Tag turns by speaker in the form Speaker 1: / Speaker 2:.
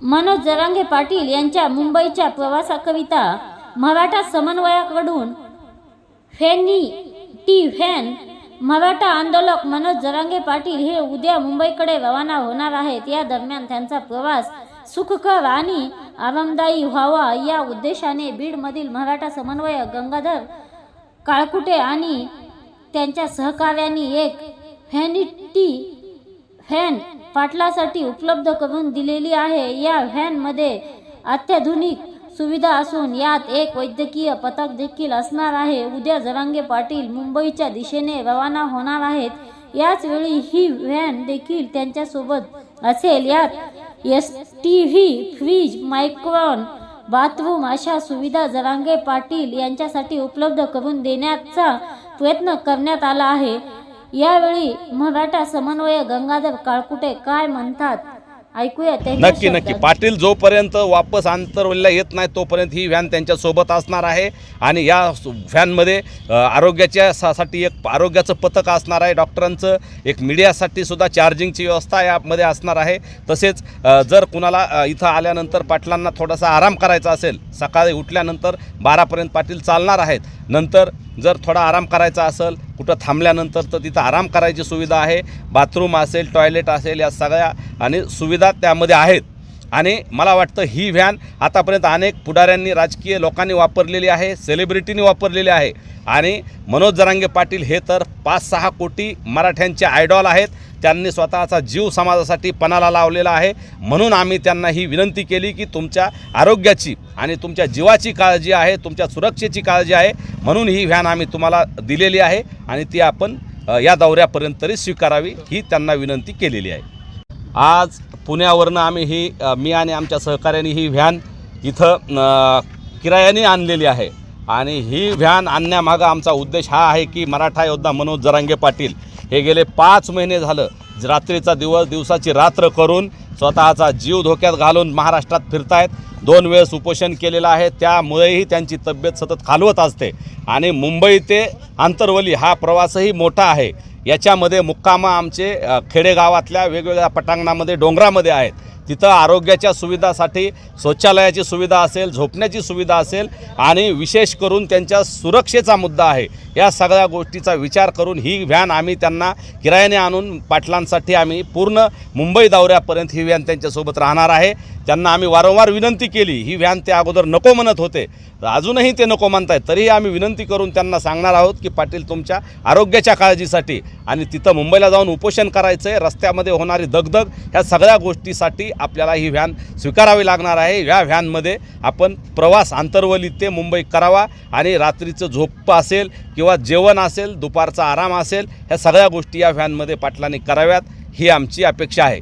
Speaker 1: मनोज जरांगे पाटील यांच्या मुंबईच्या प्रवासाकरिता मराठा समन्वयाकडून फॅनी टी फॅन मराठा आंदोलक मनोज जरांगे पाटील हे उद्या मुंबईकडे रवाना होणार आहेत. या दरम्यान त्यांचा प्रवास सुखकर आणि आरामदायी व्हावा या उद्देशाने बीडमधील मराठा समन्वयक गंगाधर काळकुटे आणि त्यांच्या सहकार्यांनी एक फॅनिटी व्हॅन पाटलासाठी उपलब्ध करून दिलेली आहे. या व्हॅनमध्ये अत्याधुनिक सुविधा असून यात एक वैद्यकीय पथक देखील असणार आहे. उद्या जरांगे पाटील मुंबईच्या दिशेने रवाना होणार आहेत. याच वेळी ही व्हॅन देखील त्यांच्यासोबत असेल. यात एस टी व्ही फ्रीज मायक्रॉन बाथरूम अशा सुविधा जरांगे पाटील यांच्यासाठी उपलब्ध करून देण्याचा प्रयत्न करण्यात आला आहे. यावेळी मराठा समन्वय गंगाधर काळकुटे काय म्हणतात? ऐकूया
Speaker 2: नक्की नक्की. पाटील जोपर्यंत वापस आंतरवलीला येत नाही तोपर्यंत ही व्हॅन त्यांच्यासोबत असणार आहे. आणि या व्हॅनमध्ये आरोग्याच्या साठी एक आरोग्याचं पथक असणार आहे डॉक्टरांचं. एक मीडियासाठी सुद्धा चार्जिंगची व्यवस्था यामध्ये असणार आहे. तसेच जर कुणाला इथं आल्यानंतर पाटलांना थोडासा आराम करायचा असेल सकाळी उठल्यानंतर बारापर्यंत पाटील चालणार आहेत. नंतर जर थोडा आराम करायचा असेल कुठं थांबल्यानंतर तर तिथं आराम करायची सुविधा आहे. बाथरूम असेल टॉयलेट असेल या सगळ्या आणि सुविधा त्यामध्ये आहेत. आणि मला वाटतं ही व्हॅन आतापर्यंत अनेक पुढाऱ्यांनी राजकीय लोकांनी वापरलेली आहे सेलिब्रिटींनी वापरलेली आहे. आणि मनोज जरांगे पाटील हे तर पाच सहा कोटी मराठ्यांचे आयडॉल आहेत. त्यांनी स्वतःचा जीव समाजासाठी पणाला लावलेला आहे. म्हणून आम्ही त्यांना ही विनंती केली की तुमच्या आरोग्याची आणि तुमच्या जीवाची काळजी आहे तुमच्या सुरक्षेची काळजी आहे. म्हणून ही व्हॅन आम्ही तुम्हाला दिलेली आहे आणि ती आपण या दौऱ्यापर्यंत तरी स्वीकारावी ही त्यांना विनंती केलेली आहे. आज पुण्यावरनं आम्ही ही मी आणि आमच्या सहकाऱ्यांनी ही व्हॅन इथं किरायाने आणलेली आहे. आणि ही व्हॅन आणण्यामागं आमचा उद्देश हा आहे की मराठा योद्धा मनोज जरांगे पाटील हे गेले पाच महिने झालं. रात्रीचा दिवस दिवसाची रात्र करून स्वतःचा जीव धोक्यात घालून महाराष्ट्रात फिरतायत. दोन वेळेस उपोषण केलेलं आहे. त्यामुळेही त्यांची तब्येत सतत खालवत असते. आणि मुंबई ते आंतरवली हा प्रवासही मोठा आहे. याच्यामध्ये मुक्कामं आमचे खेडेगावातल्या वेगवेगळ्या पटांगणामध्ये डोंगरामध्ये आहेत. तिथं आरोग्याच्या सुविधासाठी शौचालयाची सुविधा असेल झोपण्याची सुविधा असेल आणि विशेष करून त्यांच्या सुरक्षेचा मुद्दा आहे. या सगळ्या गोष्टीचा विचार करून ही व्हॅन आम्ही त्यांना किरायाने आणून पाटलांसाठी आम्ही पूर्ण मुंबई दौऱ्यापर्यंत ही व्हॅन त्यांच्यासोबत राहणार आहे. त्यांना आम्ही वारंवार विनंती केली ही व्हॅन ते अगोदर नको म्हणत होते. अजूनही ते नको म्हणतायत. तरीही आम्ही विनंती करून त्यांना सांगणार आहोत की पाटील तुमच्या आरोग्याच्या काळजीसाठी आणि तिथं मुंबईला जाऊन उपोषण करायचं आहे रस्त्यामध्ये होणारी दगदग ह्या सगळ्या गोष्टीसाठी आपल्याला ही व्हॅन स्वीकारावी लागणार आहे. या व्हॅनमध्ये आपण प्रवास आंतरवली ते मुंबई करावा आणि रात्रीचं झोप असेल किंवा जेवण असेल दुपारचा आराम असेल ह्या सगळ्या गोष्टी या व्हॅनमध्ये पाटलांनी कराव्यात. ही आमची अपेक्षा आहे.